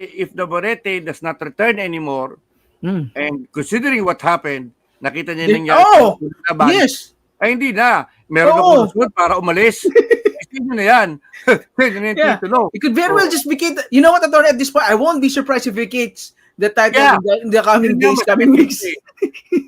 if Navarrete does not return anymore, Mm. and considering what happened, nakita niya nangyari Oh, Yes. ay hindi na. Meron Oo. akong susunod para umalis. Isipin na yan. Yeah. It could very well just be Kate. You know what, Atty. At this point, I won't be surprised if he Kate's the title Yeah. in, the, in the coming Yun days, coming weeks.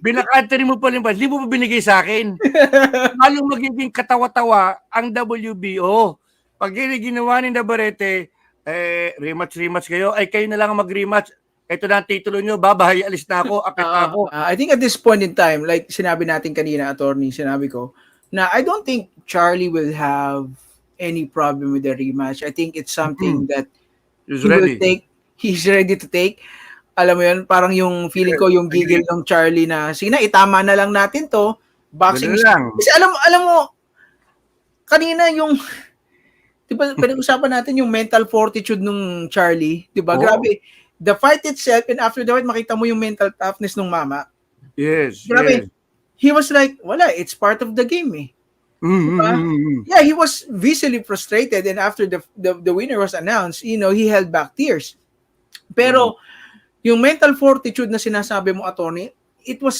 Binakantari mo pa rin ba? Hindi mo pa binigay sa akin. Lalong magiging katawa-tawa ang WBO. Pag ginawa ni Navarrete, eh, rematch, rematch kayo, ay kayo na lang ang mag-rematch. Ito na ang titulo nyo, babahay, alis na ako, akit na Uh, ako. uh, I think at this point in time, like sinabi natin kanina, attorney, sinabi ko, na I don't think Charlie will have any problem with the rematch. I think it's something that He's he will ready. take, he's ready to take. Alam mo yun, parang yung feeling ko, yung gigil ng Charlie na, sige na, itama na lang natin to. Boxing lang. Kasi alam alam mo kanina yung 'di ba pinag-usapan natin yung mental fortitude nung Charlie, 'di ba? Oo. Grabe. The fight itself and after the fight makita mo yung mental toughness nung mama. Yes. Grabe. yes. He was like, wala, it's part of the game eh. Mm, Diba? mm, mm, mm. Yeah, he was visibly frustrated and after the the, the winner was announced, you know, he held back tears. Pero yung mental fortitude na sinasabi mo, attorney, it was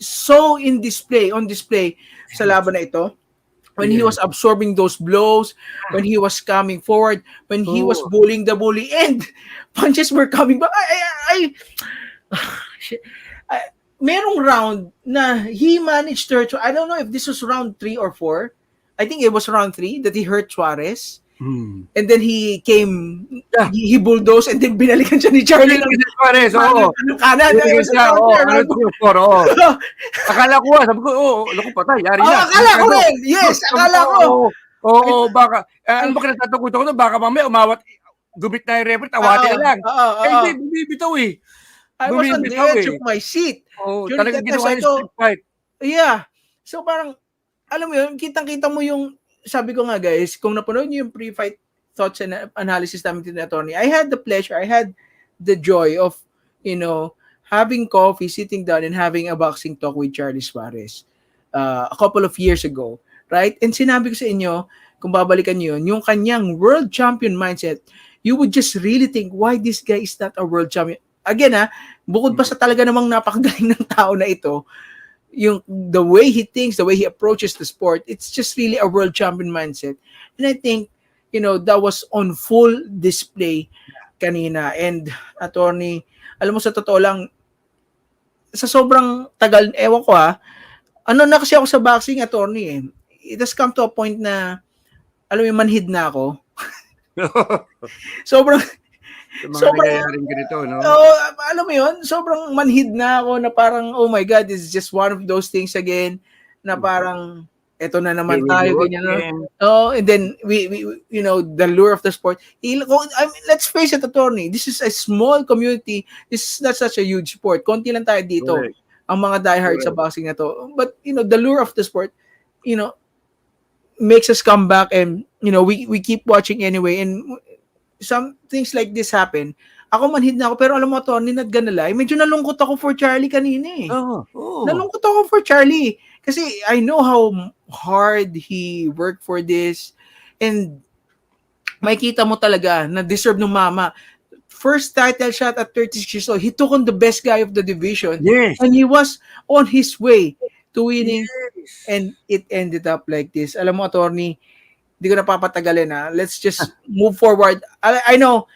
so in display, on display sa laban na ito. When he Yeah. was absorbing those blows, when he was coming forward, when he was Oo. bullying the bully, and punches were coming back. I, I, I, shit. I- merong round na he managed to hurt, I don't know if this was round three or four. I think it was round three that he hurt Suarez. Mm. And then he came, Yeah. he, he bulldozed and then binalikan siya ni Charlie ng Pinigil si Suarez, oo. ng kanan. Pinigil siya, oo. Ano to, oo. Akala ko, ah, sabi ko, oo, naku, patay, yari Oh, na. akala ko rin. Yes, akala ko. Oo, oo, oo, baka, eh, ano ba kinatatakutan ko na, baka mamaya umawat, gumit na yung referee, tawati na lang. Oo, oo, Eh, oo. hindi, bumibitaw eh. I was on the edge eh. of my seat. Oo, talagang ginawa yung street fight. Yeah. So parang, alam mo yun, kitang-kita mo yung, sabi ko nga guys, kung napanood niyo yung pre-fight thoughts and analysis namin din attorney, I had the pleasure, I had the joy of, you know, having coffee, sitting down and having a boxing talk with Charlie Suarez uh, a couple of years ago, right? And sinabi ko sa inyo, kung babalikan niyo yun, yung kanyang world champion mindset, you would just really think, why this guy is not a world champion? Again ha, bukod pa sa talaga namang napakagaling ng tao na ito, yung the way he thinks, the way he approaches the sport, it's just really a world champion mindset. And I think, you know, that was on full display kanina. And attorney, alam mo sa totoo lang, sa sobrang tagal, ewan ko ha, ano na kasi ako sa boxing attorney eh. It has come to a point na, alam mo, manhid na ako. Sobrang, Sa mga Sobrang- nangyayaring ganito, no? oh, alam mo yun, sobrang manhid na ako na parang, oh my God, this is just one of those things again na parang, eto na naman tayo, ganyan. No? Oh, and then we, we you know the lure of the sport. I mean, let's face it, attorney. This is a small community. This is not such a huge sport. Konti lang tayo dito. Correct. Ang mga diehard sa Correct. boxing na to. But you know, the lure of the sport, you know, makes us come back and you know, we we keep watching anyway and some things like this happen. Ako manhid na ako pero alam mo attorney, not gonna lie, medyo nalungkot ako for Charlie kanina eh. Oo, oo. Nalungkot ako for Charlie. Kasi I know how hard he worked for this. And makikita mo talaga na deserve ng mama. First title shot at 36 years old. He took on the best guy of the division. Yes. And he was on his way to winning. Yes. And it ended up like this. Alam mo, attorney, hindi ko na papatagalin ha. Let's just move forward. I, I know,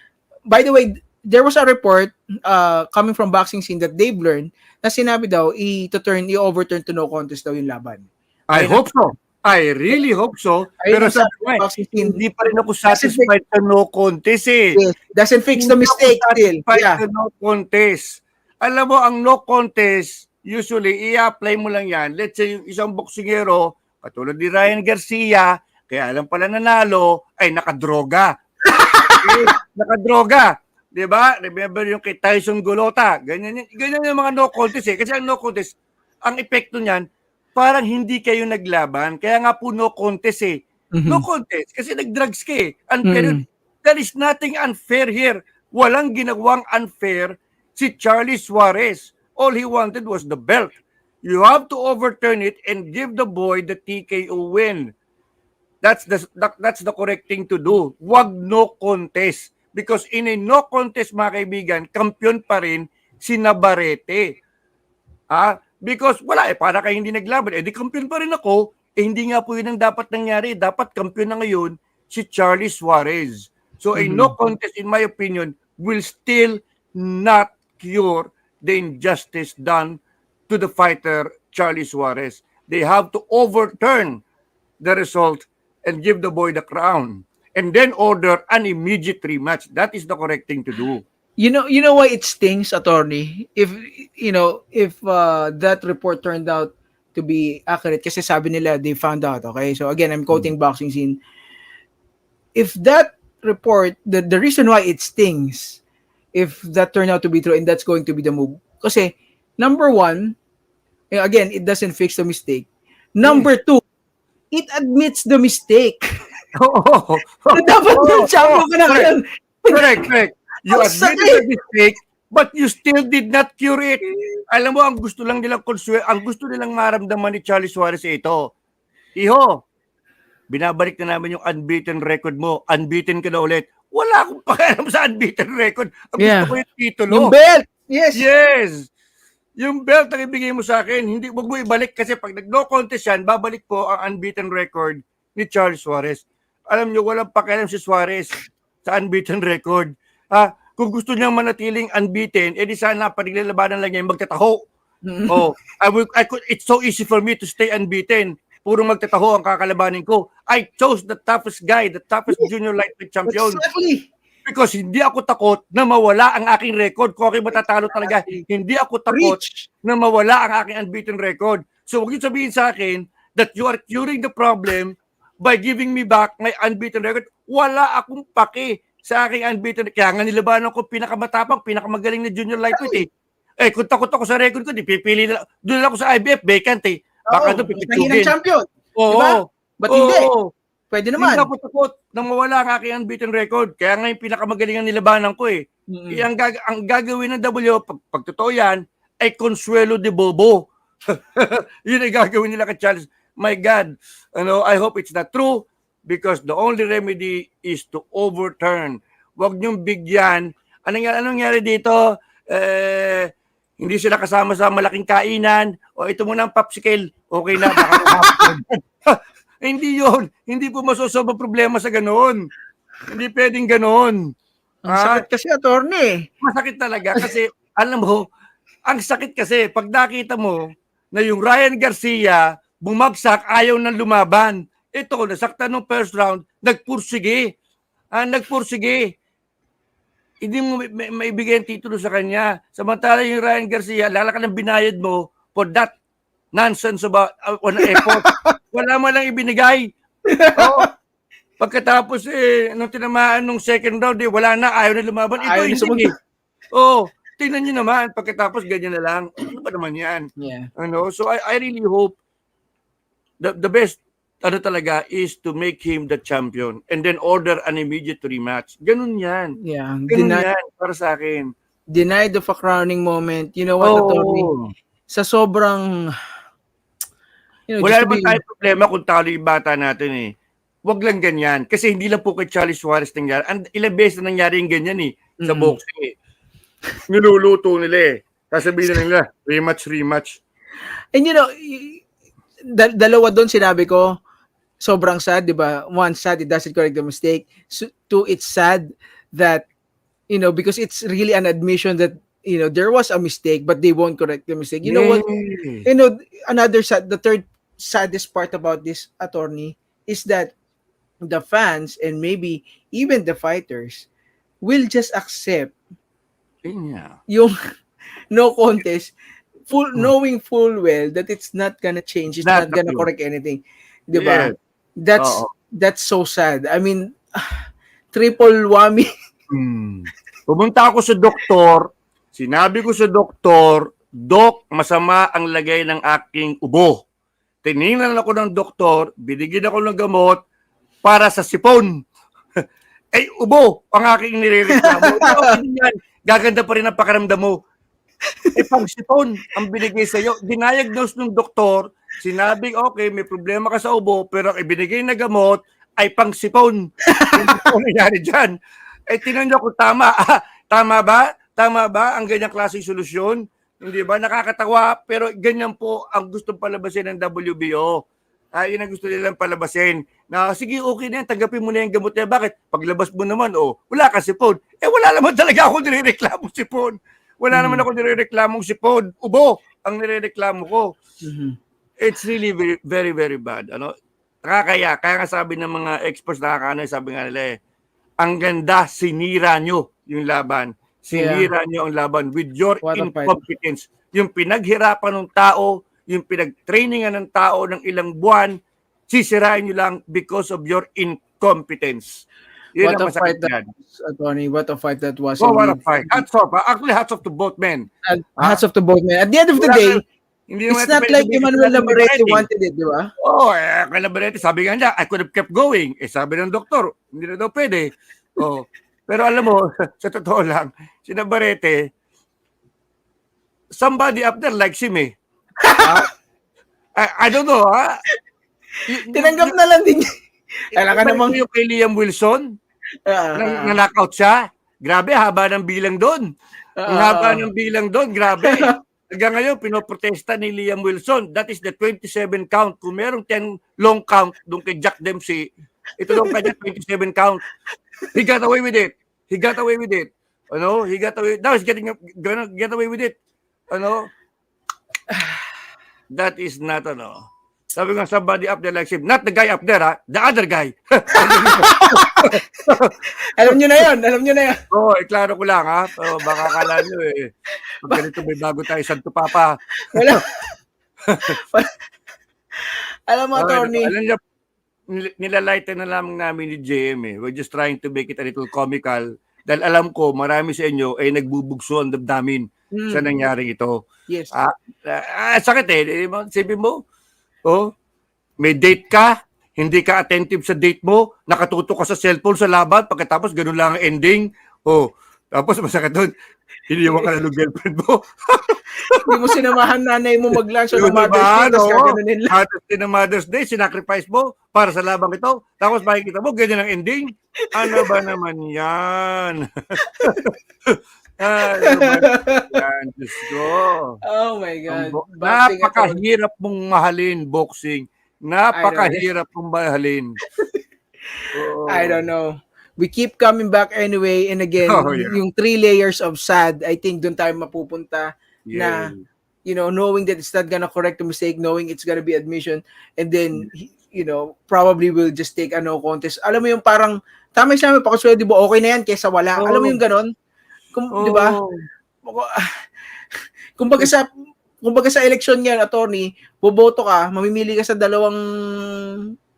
by the way, there was a report uh, coming from boxing scene that they've learned na sinabi daw, i-turn, i-overturn to no contest daw yung laban. I Ayun. hope so. I really hope so. Ayun Pero ang sabi eh, hindi pa rin ako satisfied sa no contest eh. yes, doesn't fix the Hindi mistake still. Yeah. sa no contest. Alam mo, ang no contest, usually, i-apply mo lang yan. Let's say, yung isang boksingero, katulad ni Ryan Garcia, kaya alam pala nanalo, ay nakadroga. Nakadroga. 'Di ba? Remember yung kay Tyson Golota. Ganyan, yun- ganyan yung mga no contest eh. Kasi ang no contest, ang epekto niyan, parang hindi kayo naglaban. Kaya nga po no contest eh. Mhm. No contest. Kasi nag-drugs ka eh. Unfair Mm. yun. There is nothing unfair here. Walang ginawang unfair si Charlie Suarez. All he wanted was the belt. You have to overturn it and give the boy the TKO win. That's the that- that's the correct thing to do. Wag no contest. Because in a no contest, mga kaibigan, kampiyon pa rin si Navarrete. Ah, because wala eh, para kayo hindi naglaban. Eh, di kampiyon pa rin ako. Eh, hindi nga po yun ang dapat nangyari. Dapat kampiyon na ngayon si Charlie Suarez. So, a Mhm. no contest, in my opinion, will still not cure the injustice done to the fighter Charlie Suarez. They have to overturn the result and give the boy the crown and then order an immediate rematch. That is the correct thing to do. You know, you know why it stings, attorney. If you know, if uh, that report turned out to be accurate, kasi sabi nila they found out. Okay, so again, I'm quoting boxing scene. If that report, the the reason why it stings, if that turned out to be true, and that's going to be the move, kasi number one, eh, again, it doesn't fix the mistake. Number two, it admits the mistake. Oo. Na dapat Oo, yung champion oo, ka na ngayon. Correct, correct. You admitted the mistake, but you still did not cure it. Alam mo, ang gusto lang nilang konswe, ang gusto nilang maramdaman ni Charlie Suarez ay ito. Iho, binabalik na namin yung unbeaten record mo. Unbeaten ka na ulit. Wala akong pakialam sa unbeaten record. Ang Yeah. gusto ko yung titulo. Yung belt. Yes. Yes! Yung belt ang ibigay mo sa akin, hindi wag mo ibalik kasi pag nag-no contest yan, babalik po ang unbeaten record ni Charles Suarez. Alam nyo, walang pakialam si Suarez sa unbeaten record. Ah, kung gusto niyang manatiling unbeaten, edi sana paniglalabanan lang niya yung magtataho. Oh, I will, I could, it's so easy for me to stay unbeaten. Puro magtataho ang kakalabanin ko. I chose the toughest guy, the toughest junior lightweight champion. Exactly. Because hindi ako takot na mawala ang aking record. Kung ako'y matatalo talaga, hindi ako takot na mawala ang aking unbeaten record. So huwag niyo sabihin sa akin that you are curing the problem by giving me back my unbeaten record. Wala akong pake sa aking unbeaten. Kaya nga nilabanan ko pinakamatapang, pinakamagaling na junior lightweight eh. Eh, kung takot ako sa record ko, di pipili na. Doon ako sa IBF, vacant eh. Baka Oo, doon pipitsugin. champion. Oo. Diba? Ba't hindi? Oo. Pwede Hindi naman. ako takot na mawala ang aking unbeaten record. Kaya nga yung pinakamagaling ang nilabanan ko eh. Mm. Eh, ang, gag- ang gagawin ng W, pag, pag totoo yan, ay Consuelo de Bobo. Yun ay gagawin nila kay Charles. My God, ano, I hope it's not true because the only remedy is to overturn. Huwag niyong bigyan. Anong, anong nangyari dito? Eh, hindi sila kasama sa malaking kainan. O ito muna ang popsicle. Okay na. Baka mahapon. hindi yon Hindi po masosolve ang problema sa ganoon. Hindi pwedeng ganoon. Ang Ah. sakit kasi, attorney. Masakit talaga kasi alam mo, ang sakit kasi pag nakita mo na yung Ryan Garcia bumagsak, ayaw nang lumaban. Ito, nasaktan ng first round, nagpursige. Ah, nagpursige. Hindi mo maibigay ang titulo sa kanya. Samantala yung Ryan Garcia, lalaka ng binayad mo for that nonsense about uh, on effort. Wala mo lang ibinigay. Oo. Pagkatapos eh, nung tinamaan nung second round, eh, wala na, ayaw na lumaban. Ito Ayaw hindi sumunod. eh. Oo. tingnan nyo naman, pagkatapos ganyan na lang. Ano ba naman yan? Yeah. Ano? So I, I really hope the, the best ano talaga is to make him the champion and then order an immediate rematch. Ganun yan. Yeah. Ganun Deny, yan para sa akin. denied of a crowning moment. You know what, attorney? Oh. Sa sobrang you know, Wala naman be- tayong problema kung talo yung bata natin eh. Huwag lang ganyan. Kasi hindi lang po kay Charlie Suarez nangyari. And ilang beses na nangyari yung ganyan eh. Sa Mm. boxing eh. Niluluto nila eh. Sasabihin na nila, rematch, rematch. And you know, dal- dalawa doon sinabi ko, sobrang sad, di ba? One, sad, it doesn't correct the mistake. So, two, it's sad that, you know, because it's really an admission that, you know, there was a mistake, but they won't correct the mistake. You know what? Yes. You know, another sad, the third saddest part about this attorney is that the fans and maybe even the fighters will just accept nga. yung no contest full Hmm. knowing full well that it's not gonna change it's Not not, gonna correct anything di ba Yes. that's Oo. that's so sad i mean triple whammy Hmm. Pumunta ako sa doktor, sinabi ko sa doktor, Dok, masama ang lagay ng aking ubo. Tiningnan ako ng doktor, binigyan ako ng gamot para sa sipon. eh, ubo ang aking nirereklamo. Gaganda pa rin ang pakiramdam mo. Eh, pang sipon ang binigay sa'yo. Dinayagnos ng doktor, sinabi, okay, may problema ka sa ubo, pero ang ibinigay na gamot ay pang sipon. Po nangyari dyan. Eh, tinan nyo kung tama. tama ba? Tama ba ang ganyang klaseng solusyon? Hindi ba? Nakakatawa, pero ganyan po ang gusto palabasin ng WBO. Ah, yun ang gusto nilang palabasin. Na, sige, okay na yan, tanggapin mo na yung gamot niya. Bakit? Paglabas mo naman, oh, wala ka sipon. Eh, wala naman talaga ako nirereklamong sipon. Wala Hmm. naman ako nirereklamong sipon. Ubo ang nirereklamo ko Mhm. it's really very, very, very bad. Ano? Nakakaya. Kaya nga sabi ng mga experts, nakakaano, sabi nga nila eh, ang ganda, sinira nyo yung laban. Sinira nyo ang laban with your What incompetence. Yung pinaghirapan ng tao, yung pinag-trainingan ng tao ng ilang buwan, sisirain nyo lang because of your incompetence. Yun What a fight that was, Attorney. What a fight that was. Oh, what a fight. Hats off. ah. Actually, hats off to both men. And hats off to both men. At the end of the Wala day, Hindi it's not like Emmanuel fighting. wanted it, di ba? Oo, oh, eh, kay Navarrete, sabi nga niya, I could have kept going. Eh, sabi ng doktor, hindi na daw pwede. Oh. Pero alam mo, sa totoo lang, si Navarrete, somebody up there likes him eh. Ah, I, I don't know, ha? Y- Tinanggap na lang din. niya. Kailangan namang- yung kay Liam Wilson, Ah, na, ah, na knockout siya. Grabe, haba ng bilang doon. ah, Ang ah, haba ah. ng bilang doon, grabe. Hanggang ngayon, pinoprotesta ni Liam Wilson. That is the 27 count. Kung merong 10 long count doon kay Jack Dempsey, ito lang kanya 27 count. He got away with it. He got away with it. Ano? He got away. Now he's getting gonna get away with it. Ano? That is not ano. Sabi nga somebody up there likes him. Not the guy up there, ha? The other guy. Alam nyo na yun. Alam nyo na yun. Oo, oh, eh, klaro ko lang ha. Oh, baka akala nyo eh. Pag ganito may bago tayo, Santo Papa. Wala. Alam mo, Attorney. Alam niyo, nilalighten na lamang namin ni JM eh. We're just trying to make it a little comical. Dahil alam ko, marami sa inyo ay nagbubugso ang damdamin Hmm, sa nangyaring ito. Yes. Ah, ah, sakit eh. Sabi mo, oh, may date ka, hindi ka attentive sa date mo, nakatutok ka sa cellphone sa laban, pagkatapos ganun lang ang ending. Oh, tapos masakit doon, iniwan ka na ng girlfriend mo. Hindi mo sinamahan nanay mo mag-lunch o Yun, ng Mother's diba? Day, tapos Oo. gaganunin lang. Mother's Day ng Mother's Day, sinacrifice mo para sa labang ito. Tapos makikita mo, ganyan ang ending. Ano ba naman yan? ano ba yan? Diyos ko. Oh my God. bo- Boxing. Napakahirap mong mahalin boxing. Napakahirap mong mahalin. Oo. I don't know. We keep coming back anyway. And again, Oh, yeah. yung three layers of sad, I think doon tayo mapupunta. Yeah. You know, knowing that it's not gonna correct the mistake, knowing it's gonna be admission, and then, you know, probably will just take a no contest. Alam mo yung parang, tama yung sabi, pakasweldo mo, okay na yan kesa wala. Oo. Alam mo yung ganon? Kung, Oo. Di ba? Kumbaga sa kumbaga sa election niyan, attorney, boboto ka, mamimili ka sa dalawang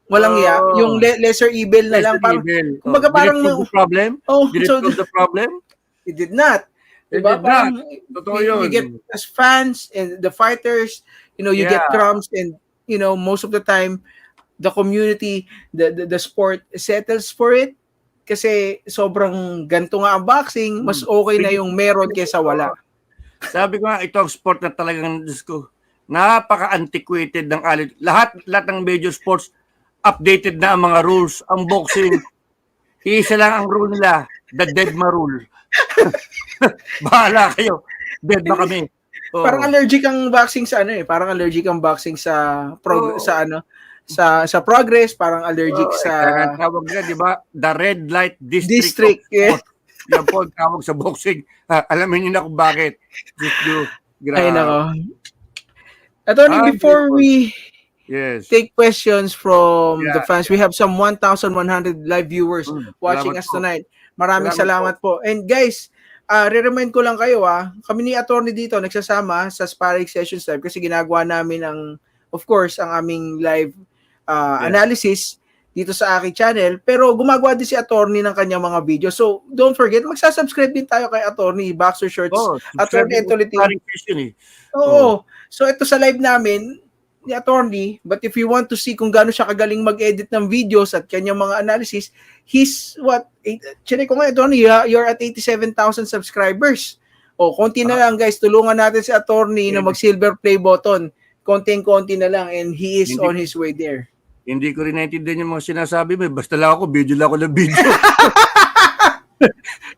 walang Oo. ya, yung le- lesser evil na lang. Lesser Parang, evil. kumbaga Oh, did it parang- solve the problem? oh, Did it so solve the problem? it did not. It Diba? did not. Parang, Totoo we, we yun. get as fans and the fighters, you know, you get Yeah. crumbs and you know, most of the time the community, the the, the sport settles for it kasi sobrang ganto nga ang boxing, mas Hmm. okay na yung meron kesa wala. Sabi ko nga, ito ang sport na talagang, Diyos ko, napaka-antiquated ng alit. Lahat, lahat ng major sports, updated na ang mga rules. Ang boxing, isa lang ang rule nila, the Deadma rule. Bahala kayo. Deadma kami. Oo. Parang allergic ang boxing sa ano eh, parang allergic ang boxing sa prog- Oo. sa ano sa sa progress, parang allergic Oo, sa eh, tawag nila, di ba? The Red Light District. district. of Yeah. Yan po tawag sa boxing. Ha, alamin niyo na kung bakit. Ko. Ay Grabe. nako. Attorney, Ah, before we Yes. take questions from Yeah. the fans. We have some 1,100 live viewers Mm, watching us po. tonight. Maraming Salamat salamat, po. And guys, uh, re-remind ko lang kayo ah, kami ni attorney dito nagsasama sa sparring sessions live kasi ginagawa namin ang of course ang aming live uh, Yeah. analysis dito sa aking channel pero gumagawa din si attorney ng kanyang mga video. So don't forget magsa-subscribe din tayo kay attorney Boxer Shorts. Oh, Attorney session eh. Oo. So ito sa live namin ni attorney, but if you want to see kung gaano siya kagaling mag-edit ng videos at kanyang mga analysis, he's what? Check ko nga attorney, ah, you're at 87,000 subscribers. O, konti na lang guys, tulungan natin si attorney na mag-silver play button. Konting-konti na lang and he is Hindi- on his way there. Hindi ko rin naintindihan yung mga sinasabi mo. eh. Basta lang ako, video lang ako ng video.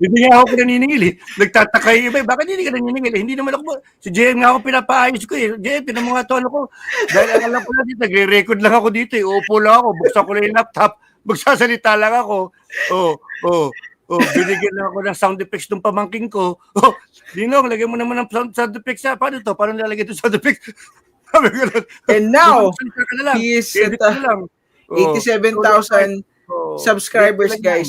hindi nga ako naniningil eh. Nagtataka yung iba, bakit hindi ka naniningil? Eh, hindi naman ako, si JM nga ako pinapaayos ko eh. JM, tinan mo nga to, ano ko. Dahil ang alam ko na dito, nagre-record lang ako dito eh. Uupo lang ako, buksan ko lang yung laptop, magsasalita lang ako. Oh, oh, oh, binigyan lang ako ng sound effects ng pamangking ko. Oh, Dinong, lagyan mo naman ng sound, sound effects ha. Paano to? Paano nilalagay ito sound effects? And now, na he is at. Oh, 87,000 oh, subscribers, guys.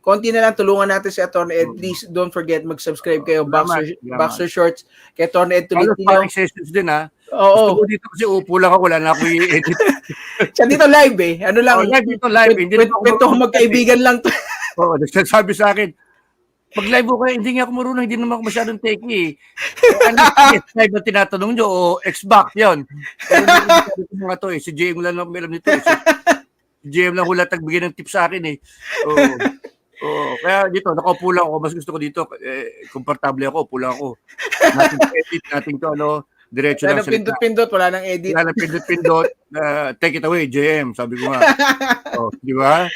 Konti na lang tulungan natin si Atty. Ed. Please don't forget mag-subscribe kayo Boxer, salamat. Boxer Shorts kay Atty. Ed Tolentino. parang sessions din ha. Oo. Gusto ko dito kasi upo lang ako, wala na ako i-edit. Siya dito live eh. Ano lang, Oh, live dito, live. Hindi kwento kwento magkaibigan lang to. Oo, nagsasabi sa akin, pag live ko kayo, hindi nga ako marunong, hindi naman ako masyadong techie. Eh, ano, yes, live na tinatanong nyo, o Xbox, yun. Pero hindi ko mga to eh. Si JM lang lang may alam nito eh. Si, JM lang hula tagbigay ng tips sa akin eh. Oo. Oo. Kaya dito, nakaupo lang ako. Mas gusto ko dito, eh, komportable ako, upo lang ako. Nating edit, nating to, ano, diretso Wala lang nang salita. pindot-pindot, wala nang edit. Wala na pindot-pindot. Uh, take it away, JM. Sabi ko nga. oh, di ba?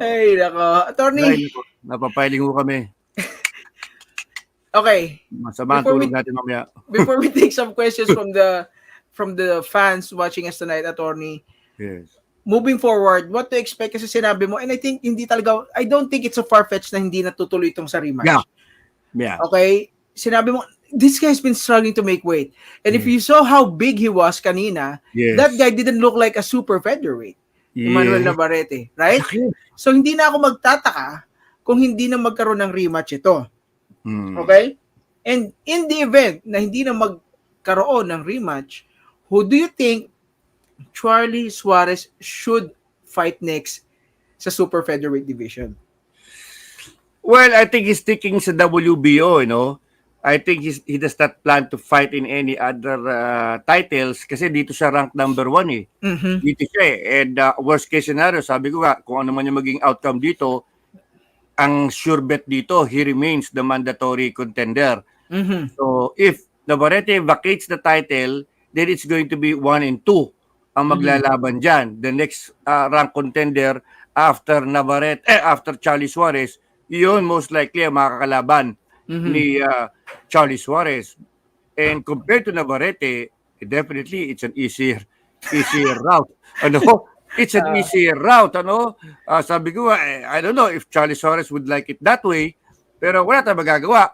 Ay, nako. Attorney, napapiling ko kami. okay. Masama ang tulog we- natin mamaya. Before we take some questions from the from the fans watching us tonight, Attorney, Yes. Moving forward, what to expect kasi sinabi mo, and I think hindi talaga, I don't think it's a far-fetched na hindi natutuloy itong sa rematch. Yeah. Yeah. Okay? Sinabi mo, this guy's been struggling to make weight. And if Mm. you saw how big he was kanina, Yes. that guy didn't look like a super featherweight, Emmanuel yes. Navarrete, right? So hindi na ako magtataka kung hindi na magkaroon ng rematch ito. Hmm. Okay? And in the event na hindi na magkaroon ng rematch, who do you think Charlie Suarez should fight next sa super featherweight division? Well, I think he's sticking sa WBO, you know. I think he's, he does not plan to fight in any other uh, titles kasi dito siya rank number one eh. Mhm. Dito siya eh. And uh, worst case scenario, sabi ko nga, kung ano man yung maging outcome dito, ang sure bet dito, he remains the mandatory contender. Mhm. So if Navarrete vacates the title, then it's going to be one and two ang maglalaban dyan. The next uh, rank contender after Navarrete, eh, after Charlie Suarez, yun most likely ang makakalaban Mhm. ni uh, Charlie Suarez. And compared to Navarrete, definitely it's an easier easier route. Ano? It's an Ah. easier route, ano? Ah, sabi ko, nga, eh, I don't know if Charlie Suarez would like it that way, pero wala tayong magagawa.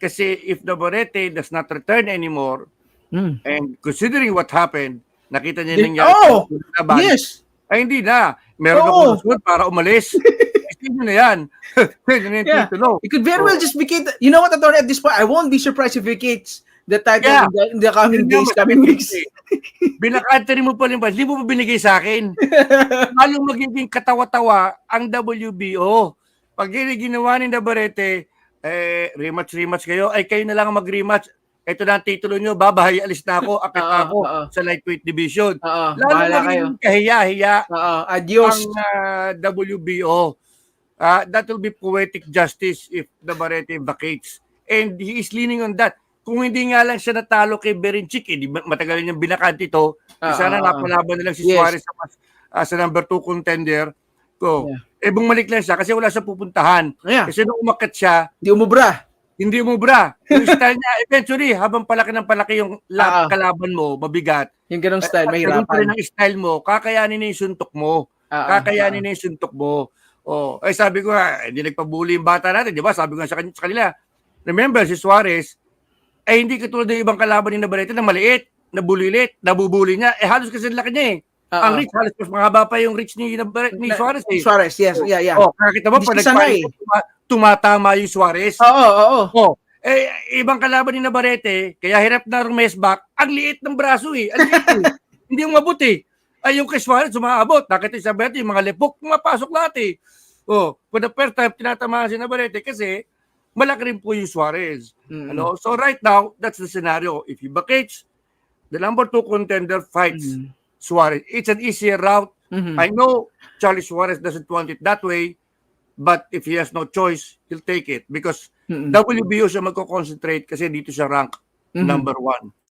Kasi if Navarrete does not return anymore, Mm. and considering what happened, nakita niya Di- nangyari Oh! Yes. ay hindi na. Meron Oo. akong susunod para umalis. Isipin na yan. Yeah. yung. It could very well Oh. just vacate. You know what, Attorney, at this point, I won't be surprised if he vacates the title Yeah. in, the, in the coming days, coming weeks. Binakante mo pa rin ba? Hindi mo pa binigay sa akin. Lalong magiging katawa-tawa ang WBO. Pag yung ginawa ni Navarrete, eh, rematch, rematch kayo, ay kayo na lang ang mag-rematch. Ito na ang titulo nyo, babahay, alis na ako, akit Oo, ako oo. sa lightweight division. Oo, Lalo kayo. magiging kahiya-hiya Oo, adios. ang ah, WBO. Ah, that will be poetic justice if Navarrete vacates. And he is leaning on that. Kung hindi nga lang siya natalo kay Berencic, eh, matagal niyang binakante ito, Ah, sana ah. napalaban na lang si Yes. Suarez sa, mas- ah, sa number 2 contender. So, Yeah. eh bumalik lang siya kasi wala siya pupuntahan. Ayan, Kasi nung umakat siya, di umubra. Hindi umubra. Yung style niya, eventually, habang palaki ng palaki yung Ah. lab, kalaban mo, mabigat. Yung ganong style, At ganun pa rin mahirapan. ang style mo, kakayanin na yung suntok mo. Ah, ah, Kakayanin na yung suntok mo. Oh, ay sabi ko nga, hindi nagpabuli yung bata natin, di ba? Sabi ko nga sa, kan- sa kanila, remember, si Suarez, ay hindi katulad ng ibang kalaban ni Navarrete na maliit, nabulilit, nabubuli niya. Eh, halos kasi laki niya eh. ah, ang ah. reach, halos mas mahaba pa yung reach ni, Navarrete, ni Suarez eh. Suarez, yes, yeah, yeah. Oh, kaya kita mo, Hindi pag siya sanay. nagpalit, tuma- tumatama yung Suarez. Oo, oo, oo. Oh, eh, ibang kalaban ni Navarrete, kaya hirap na rumesback, ang liit ng braso eh. Ang liit eh. Hindi yung mabot eh. Ay, yung kay Suarez, sumaabot. Nakita yung Navarrete, yung mga lepok, pumapasok lahat eh. Oh, for the first time, tinatamaan si Navarrete kasi malaki rin po yung Suarez. Mm. Ano? So right now, that's the scenario. If he vacates, the number two contender fights Mm. Suarez. It's an easier route. Mhm. I know Charlie Suarez doesn't want it that way, but if he has no choice, he'll take it because Mm-mm. WBO siya magko-concentrate kasi dito siya rank Mhm. number one.